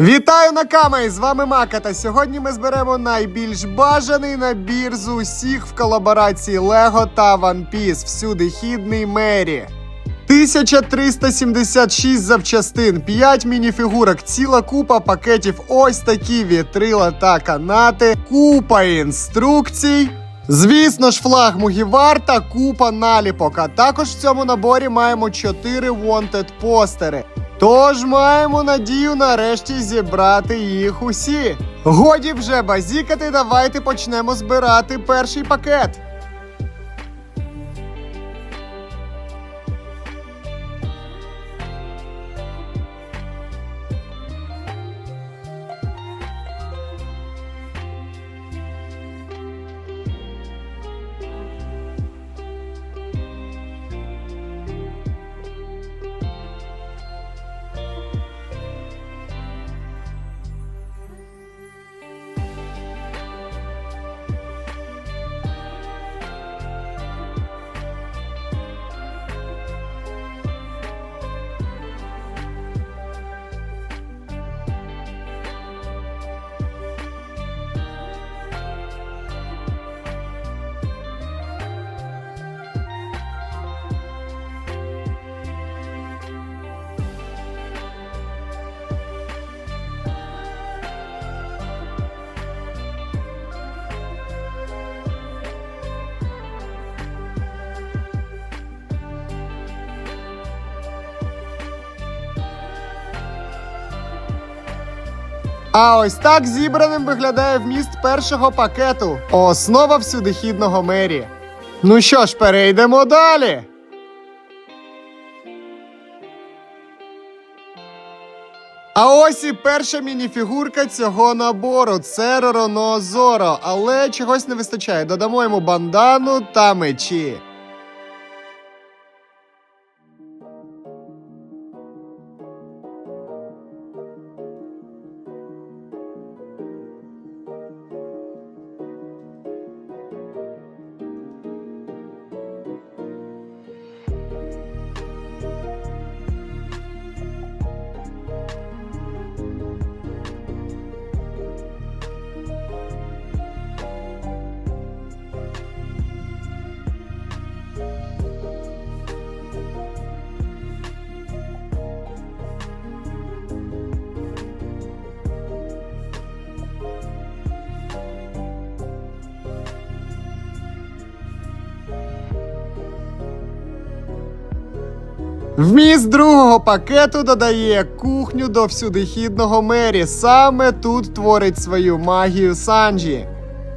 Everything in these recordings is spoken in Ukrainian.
Вітаю на камері! З вами Мака. Та сьогодні ми зберемо найбільш бажаний набір з усіх в колаборації Лего та One Piece. Всюди хідний Мері. 1376 запчастин, 5 мініфігурок, ціла купа пакетів, ось такі вітрила та канати, купа інструкцій. Звісно ж, флаг Мугівар та купа наліпок. А також в цьому наборі маємо 4 Wanted постери. Тож маємо надію нарешті зібрати їх усі. Годі вже базікати, давайте почнемо збирати перший пакет. А ось так зібраним виглядає вміст першого пакету. Основа всюдихідного мері. Ну що ж, перейдемо далі. А ось і перша мініфігурка цього набору. Це Роронозоро, Але чогось не вистачає. Додамо йому бандану та мечі. Вміст другого пакету додає кухню до всюдихідного мері. Саме тут творить свою магію Санджі.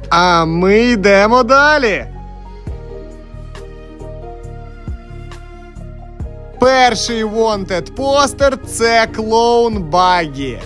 А ми йдемо далі. Перший Wanted постер це клоун Багі.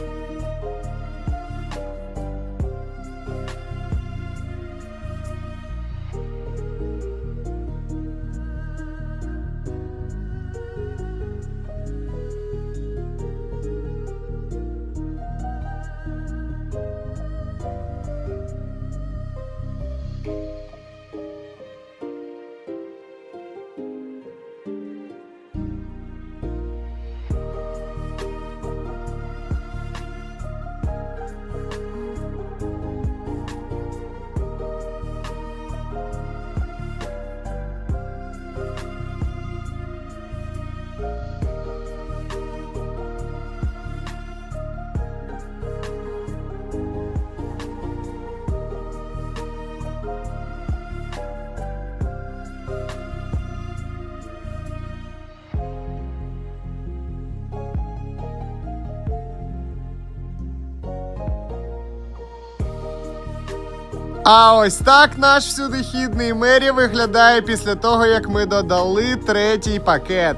А ось так наш всюдихідний мері виглядає після того, як ми додали третій пакет.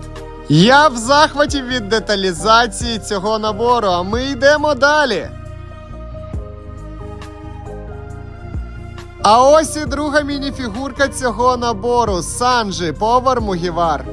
Я в захваті від деталізації цього набору, а ми йдемо далі. А ось і друга мініфігурка цього набору Санджі Повар Мугівар.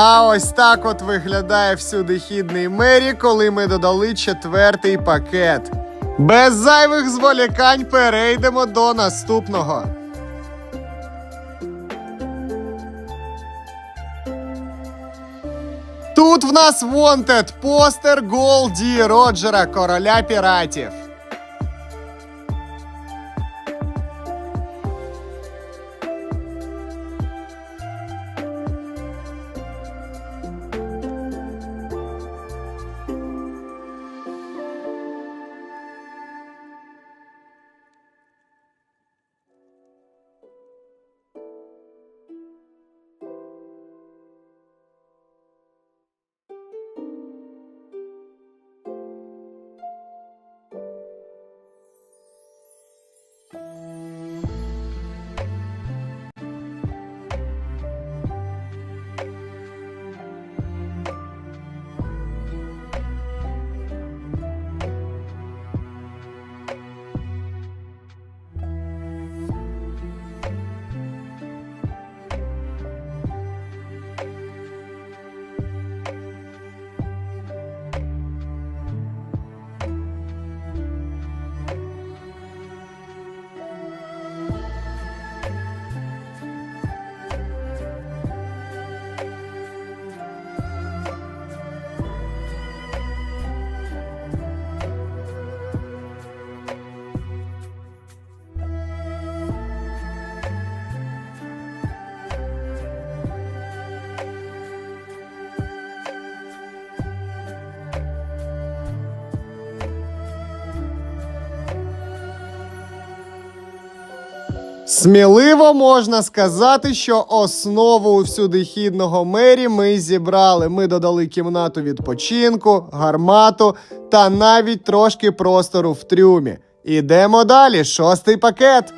А ось так от виглядає всюдихідний мері, коли ми додали четвертий пакет. Без зайвих зволікань перейдемо до наступного. Тут в нас Wanted постер Голді Роджера, короля піратів. Сміливо можна сказати, що основу всюдихідного мері ми зібрали. Ми додали кімнату відпочинку, гармату та навіть трошки простору в трюмі. Ідемо далі. Шостий пакет.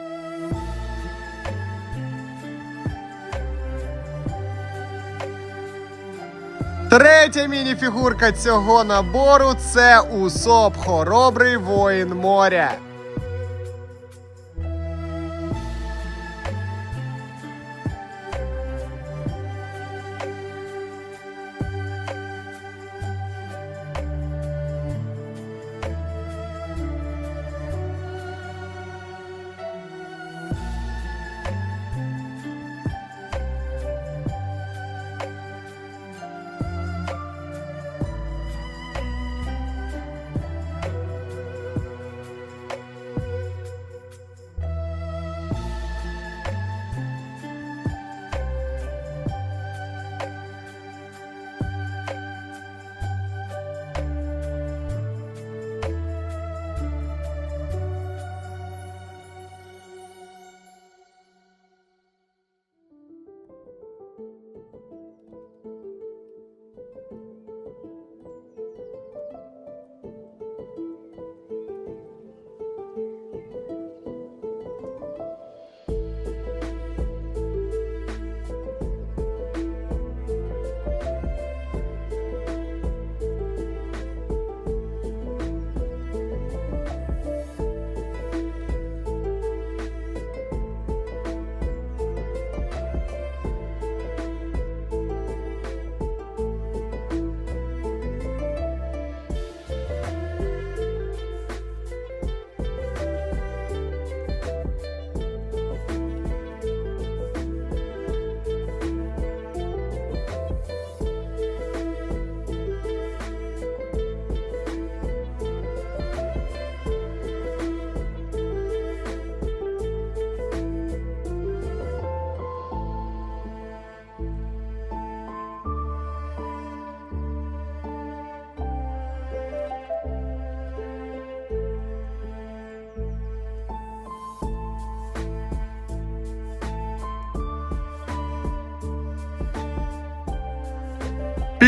Третя мініфігурка цього набору це Усоп, хоробрий воїн моря.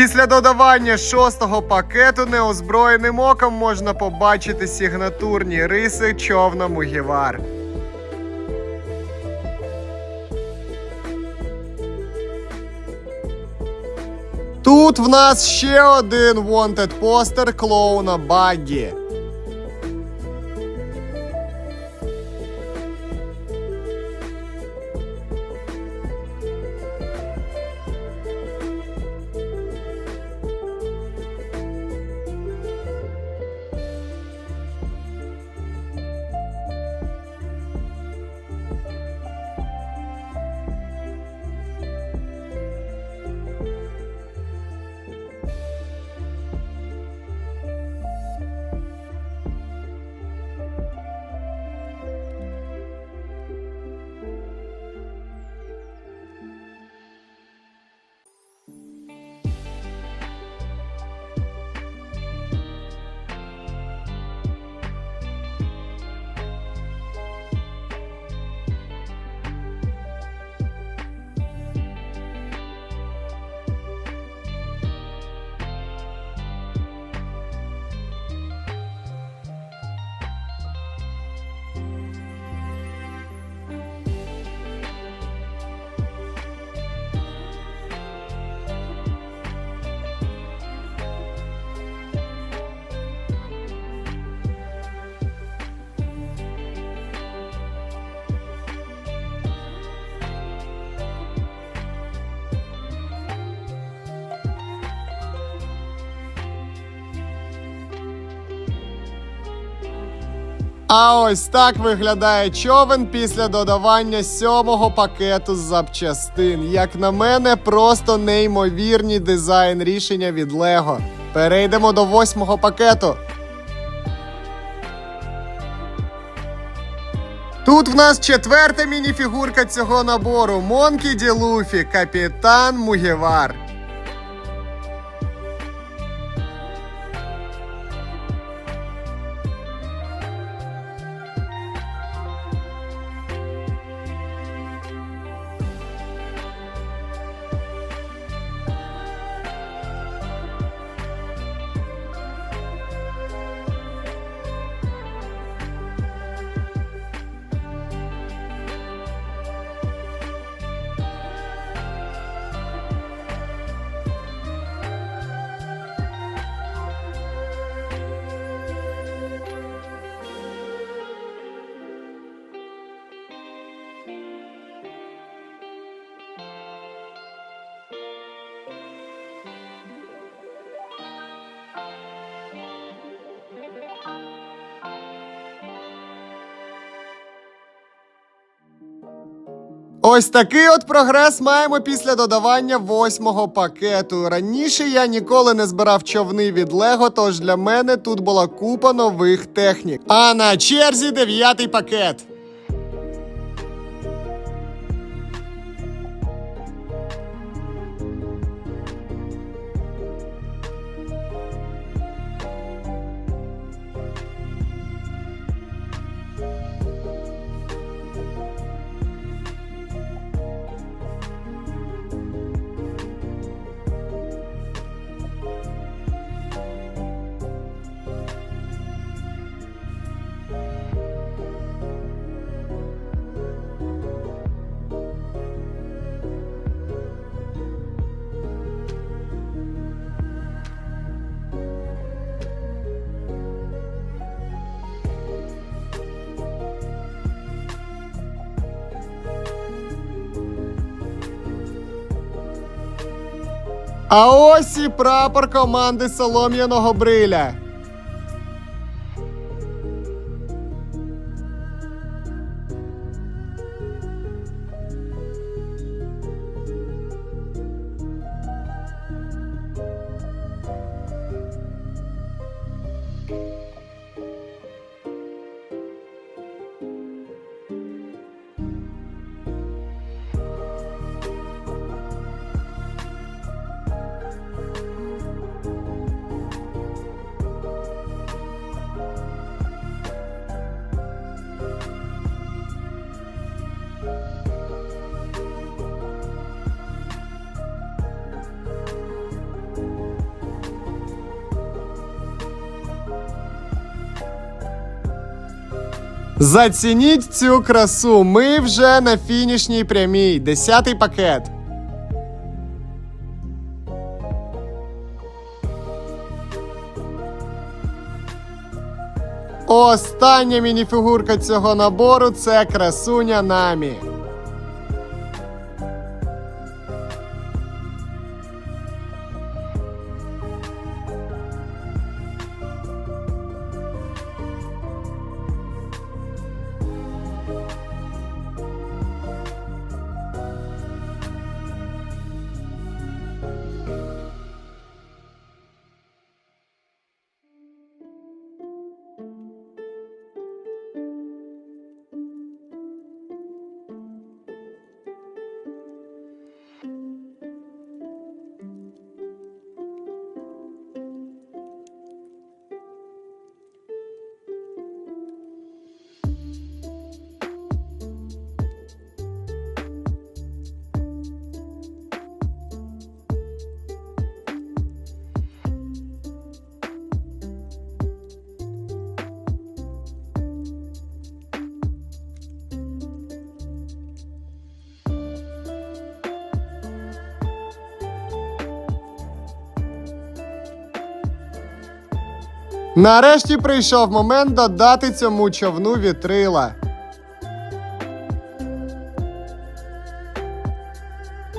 Після додавання шостого пакету неозброєним оком можна побачити сігнатурні риси човна Мугівар. Тут в нас ще один wanted постер клоуна Баггі. А ось так виглядає човен після додавання сьомого пакету запчастин. Як на мене, просто неймовірні дизайн рішення від Лего. Перейдемо до восьмого пакету. Тут в нас четверта мініфігурка цього набору Монкі Ді Луфі, капітан Мугівар. Ось такий от прогрес маємо після додавання восьмого пакету. Раніше я ніколи не збирав човни від Лего, тож для мене тут була купа нових технік. А на черзі дев'ятий пакет. А ось і прапор команди Солом'яного Бриля. Зацініть цю красу. Ми вже на фінішній прямій. Десятий пакет. Остання мініфігурка цього набору це красуня Намі. Нарешті прийшов момент додати цьому човну вітрила.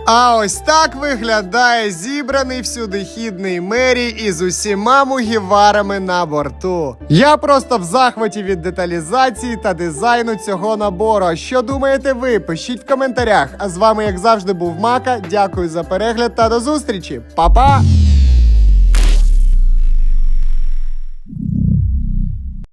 А ось так виглядає зібраний всюдихідний мері із усіма мугіварами на борту. Я просто в захваті від деталізації та дизайну цього набору. Що думаєте ви? Пишіть в коментарях. А з вами, як завжди, був Мака. Дякую за перегляд та до зустрічі. Па-па!